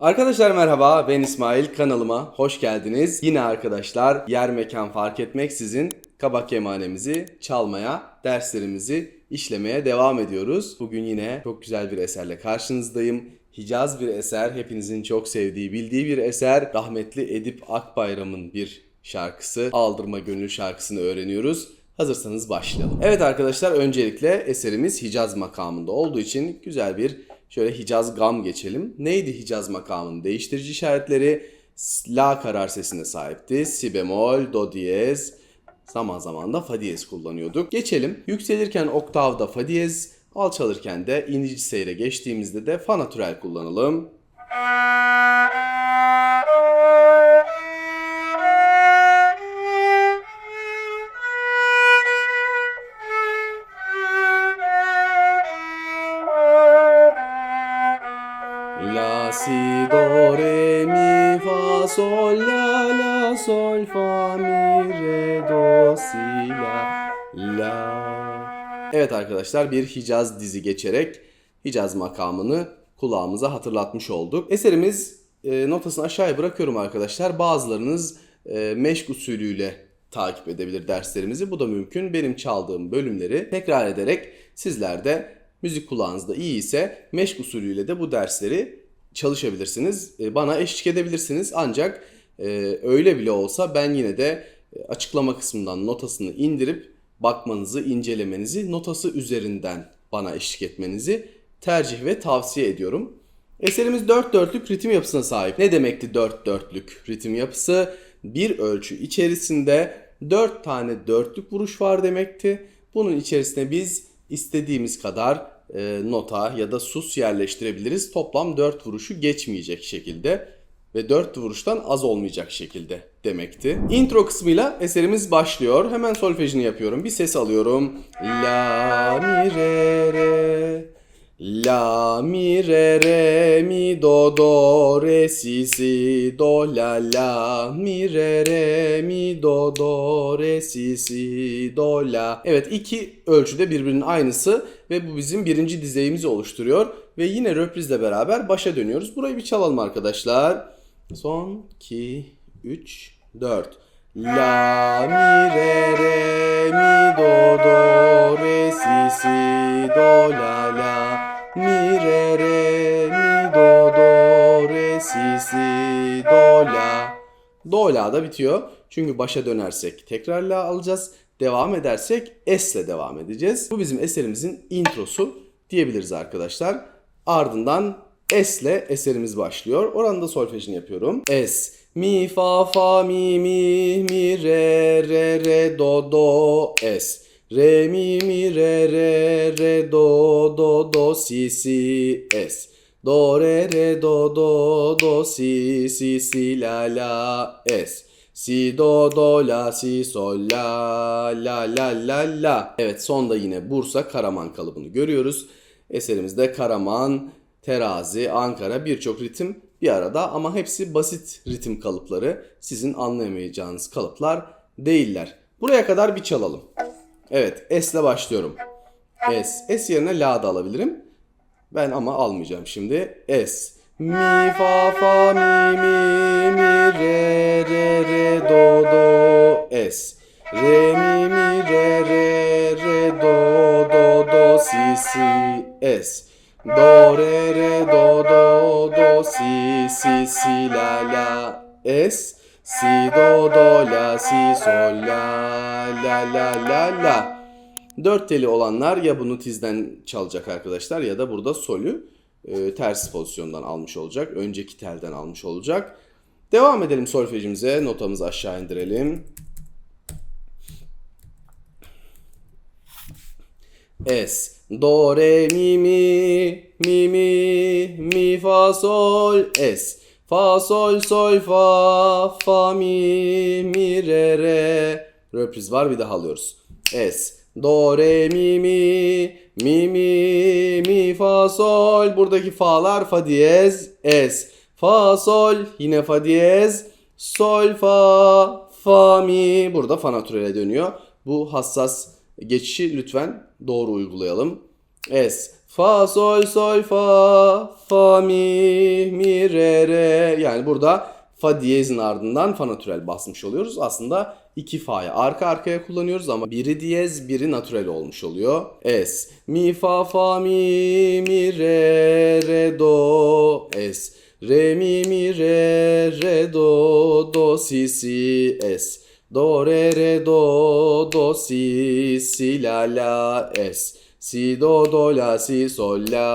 Arkadaşlar merhaba ben İsmail kanalıma hoş geldiniz. Yine arkadaşlar yer mekan fark etmeksizin kabak kemanemizi çalmaya, derslerimizi işlemeye devam ediyoruz. Bugün yine çok güzel bir eserle karşınızdayım. Hicaz bir eser, hepinizin çok sevdiği, bildiği bir eser. Rahmetli Edip Akbayram'ın bir şarkısı, Aldırma Gönül şarkısını öğreniyoruz. Hazırsanız başlayalım. Evet arkadaşlar öncelikle eserimiz Hicaz makamında olduğu için güzel bir şöyle Hicaz gam geçelim. Neydi Hicaz makamının değiştirici işaretleri? La karar sesine sahipti. Si bemol, do diyez, zaman zaman da fa diyez kullanıyorduk. Geçelim. Yükselirken oktavda fa diyez, alçalırken de inici seyre geçtiğimizde de fa natürel kullanalım. Evet arkadaşlar bir Hicaz dizi geçerek Hicaz makamını kulağımıza hatırlatmış olduk. Eserimiz e, notasını aşağıya bırakıyorum arkadaşlar. Bazılarınız e, meşk usulüyle takip edebilir derslerimizi. Bu da mümkün. Benim çaldığım bölümleri tekrar ederek sizler de müzik kulağınızda iyi ise meşk usulüyle de bu dersleri çalışabilirsiniz. E, Bana eşlik edebilirsiniz. Ancak e, öyle bile olsa ben yine de e, açıklama kısmından notasını indirip bakmanızı, incelemenizi, notası üzerinden bana eşlik etmenizi tercih ve tavsiye ediyorum. Eserimiz dört dörtlük ritim yapısına sahip. Ne demekti dört dörtlük ritim yapısı? Bir ölçü içerisinde dört tane dörtlük vuruş var demekti. Bunun içerisine biz istediğimiz kadar e, nota ya da sus yerleştirebiliriz. Toplam dört vuruşu geçmeyecek şekilde ve dört vuruştan az olmayacak şekilde demekti. Intro kısmıyla eserimiz başlıyor. Hemen solfejini yapıyorum. Bir ses alıyorum. La mi re re La mi re re mi do do re si si do la la mi re re mi do do re si si do la. Evet iki ölçüde birbirinin aynısı ve bu bizim birinci dizeyimizi oluşturuyor ve yine röprizle beraber başa dönüyoruz. Burayı bir çalalım arkadaşlar. Son 2 3 4 La mi re re mi do do re si si do la la mi re re mi do do re si si do la Do la da bitiyor. Çünkü başa dönersek tekrar la alacağız. Devam edersek S ile devam edeceğiz. Bu bizim eserimizin introsu diyebiliriz arkadaşlar. Ardından S eserimiz başlıyor. Oranda solfejini yapıyorum. S, mi, fa, fa, mi, mi, mi, re, re, re, do, do, S. Re, mi, mi, re, re, re, do, do, do, si, si, S. Do, re, re, do, do, do, si, si, si, la, la, S. Si, do, do, la, si, sol, la, la, la, la, la. Evet sonda yine Bursa Karaman kalıbını görüyoruz. Eserimizde Karaman, Terazi, Ankara birçok ritim bir arada ama hepsi basit ritim kalıpları. Sizin anlayamayacağınız kalıplar değiller. Buraya kadar bir çalalım. Evet S ile başlıyorum. S. S yerine La da alabilirim. Ben ama almayacağım şimdi. S. Mi fa fa mi mi mi re re re do do S. Re mi mi re re re do do do si si S. Do re re do do do si si si la la S. Si do do la si sol la la la la la. Dört teli olanlar ya bunu tizden çalacak arkadaşlar ya da burada solü e, ters pozisyondan almış olacak. Önceki telden almış olacak. Devam edelim solfejimize. Notamızı aşağı indirelim. S. Do, re, mi, mi, mi, mi, mi, fa, sol, S. Fa, sol, sol, fa, fa, mi, mi, re, re. Röpriz var bir daha alıyoruz. S. Do, re, mi, mi, mi, mi, mi, fa, sol. Buradaki fa'lar fa diyez, S. Fa, sol, yine fa diyez, sol, fa, fa, mi. Burada fa natürele dönüyor. Bu hassas geçişi lütfen doğru uygulayalım. Es. Fa sol sol fa fa mi mi re re. Yani burada fa diyezin ardından fa natürel basmış oluyoruz. Aslında iki fa'yı arka arkaya kullanıyoruz ama biri diyez biri natürel olmuş oluyor. Es. Mi fa fa mi mi re re do. Es. Re mi mi re re do do si si es. Do re re do do si si la la es. Si do do la si sol la.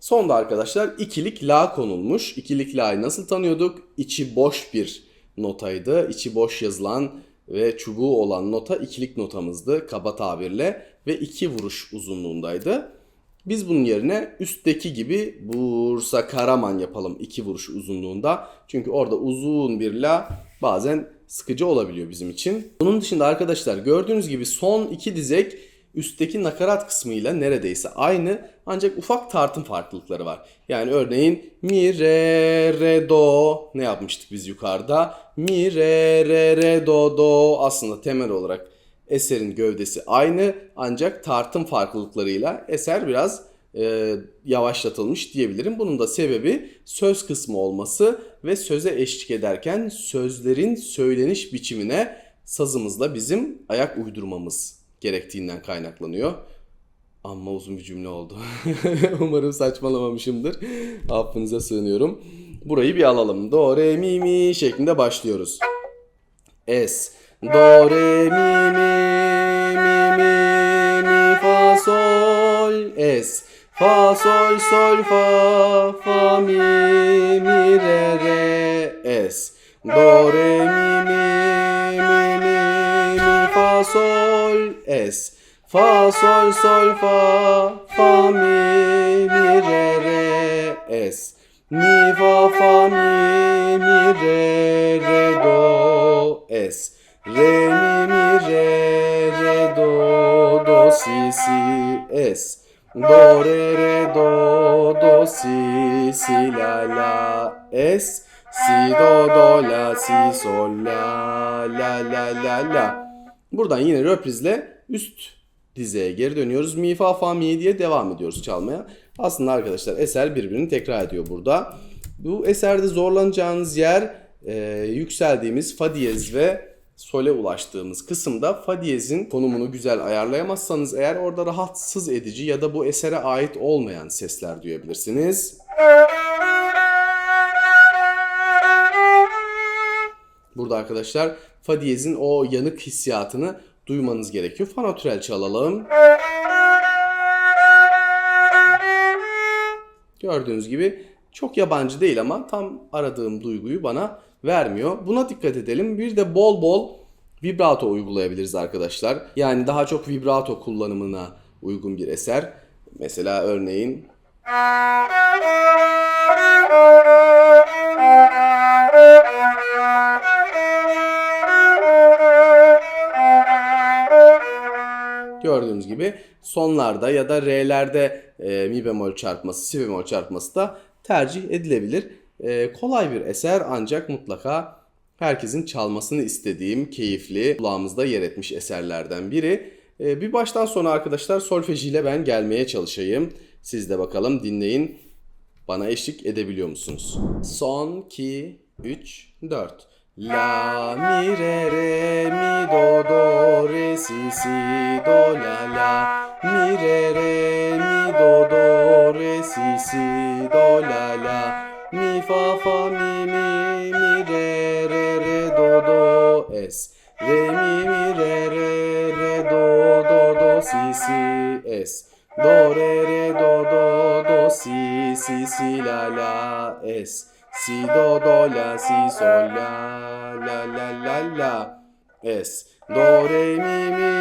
Sonda arkadaşlar ikilik la konulmuş. İkilik la'yı nasıl tanıyorduk? İçi boş bir notaydı. İçi boş yazılan ve çubuğu olan nota ikilik notamızdı kaba tabirle ve iki vuruş uzunluğundaydı. Biz bunun yerine üstteki gibi Bursa Karaman yapalım iki vuruş uzunluğunda. Çünkü orada uzun bir la bazen sıkıcı olabiliyor bizim için. Bunun dışında arkadaşlar gördüğünüz gibi son iki dizek üstteki nakarat kısmıyla neredeyse aynı ancak ufak tartım farklılıkları var. Yani örneğin mi re re do ne yapmıştık biz yukarıda? Mi re re re do do aslında temel olarak eserin gövdesi aynı ancak tartım farklılıklarıyla eser biraz e, yavaşlatılmış diyebilirim. Bunun da sebebi söz kısmı olması ve söze eşlik ederken sözlerin söyleniş biçimine sazımızla bizim ayak uydurmamız gerektiğinden kaynaklanıyor. Amma uzun bir cümle oldu. Umarım saçmalamamışımdır. Affınıza sığınıyorum. Burayı bir alalım. Do, re, mi, mi şeklinde başlıyoruz. Es. Do, re, mi, mi, mi, mi, mi, fa, sol, es. Fa, sol, sol, fa, fa, mi, mi, re, re, es. Do, re, mi, mi, mi, mi, mi, fa, sol, es. Fa, sol, sol, fa, fa, mi, mi, Do, re, re, do, do, si, si, la, la, es. Si, do, do, la, si, sol, la, la, la, la, la. Buradan yine röprizle üst dizeye geri dönüyoruz. Mi, fa, fa, mi diye devam ediyoruz çalmaya. Aslında arkadaşlar eser birbirini tekrar ediyor burada. Bu eserde zorlanacağınız yer e, yükseldiğimiz fa diyez ve sole ulaştığımız kısımda fa diyezin konumunu güzel ayarlayamazsanız eğer orada rahatsız edici ya da bu esere ait olmayan sesler duyabilirsiniz. Burada arkadaşlar fa diyezin o yanık hissiyatını duymanız gerekiyor. Fa natürel çalalım. Gördüğünüz gibi çok yabancı değil ama tam aradığım duyguyu bana vermiyor. Buna dikkat edelim. Bir de bol bol vibrato uygulayabiliriz arkadaşlar. Yani daha çok vibrato kullanımına uygun bir eser. Mesela örneğin gördüğünüz gibi sonlarda ya da R'lerde e, mi bemol çarpması, si bemol çarpması da tercih edilebilir. E, kolay bir eser ancak mutlaka herkesin çalmasını istediğim, keyifli, kulağımızda yer etmiş eserlerden biri. E, bir baştan sona arkadaşlar solfejiyle ben gelmeye çalışayım. Siz de bakalım dinleyin. Bana eşlik edebiliyor musunuz? Son, 2, 3, 4. La, mi, re, re, mi, do, do, re, si, si, do, la, la. Mi, re, re, mi, do, do, re, si, si, do, la, la. Mi, fa, fa, mi, mi, mi, re, re, re, do, do, es. Re, mi, mi, re, re, re, do, do, do, si, si, es. Do, re, re, do, do, do, si, si, si, la, la, es. Si, do, do, la, si, sol, la, la, la, la, la, es. Do, re, mi, mi,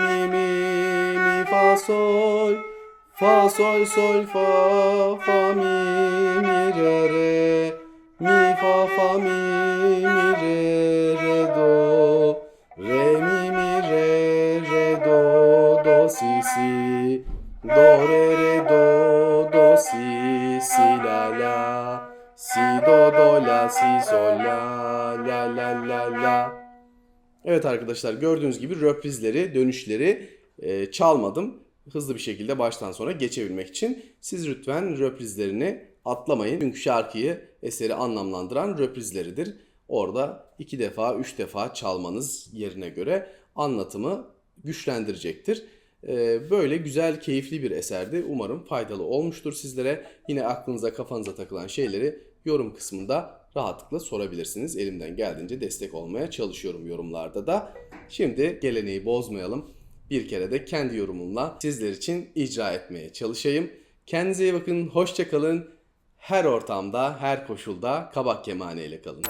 mi, mi, mi, fa, sol. Fa, sol, sol, fa, fa, mi, mi, re, re. Mi, fa, fa, mi, mi, re, re, do. Re, mi, mi, re, re, do, do, si, si. Do, re, re, do, do, si, si, la, la. Si, do, do, la, si, sol, la, la, la, la, la. Evet arkadaşlar gördüğünüz gibi röprizleri, dönüşleri e, çalmadım. Hızlı bir şekilde baştan sona geçebilmek için. Siz lütfen röprizlerini atlamayın. Çünkü şarkıyı, eseri anlamlandıran röprizleridir. Orada iki defa, üç defa çalmanız yerine göre anlatımı güçlendirecektir. Ee, Böyle güzel, keyifli bir eserdi. Umarım faydalı olmuştur sizlere. Yine aklınıza, kafanıza takılan şeyleri yorum kısmında rahatlıkla sorabilirsiniz. Elimden geldiğince destek olmaya çalışıyorum yorumlarda da. Şimdi geleneği bozmayalım. Bir kere de kendi yorumumla sizler için icra etmeye çalışayım. Kendinize iyi bakın, hoşça kalın. Her ortamda, her koşulda kabak kemane kalın.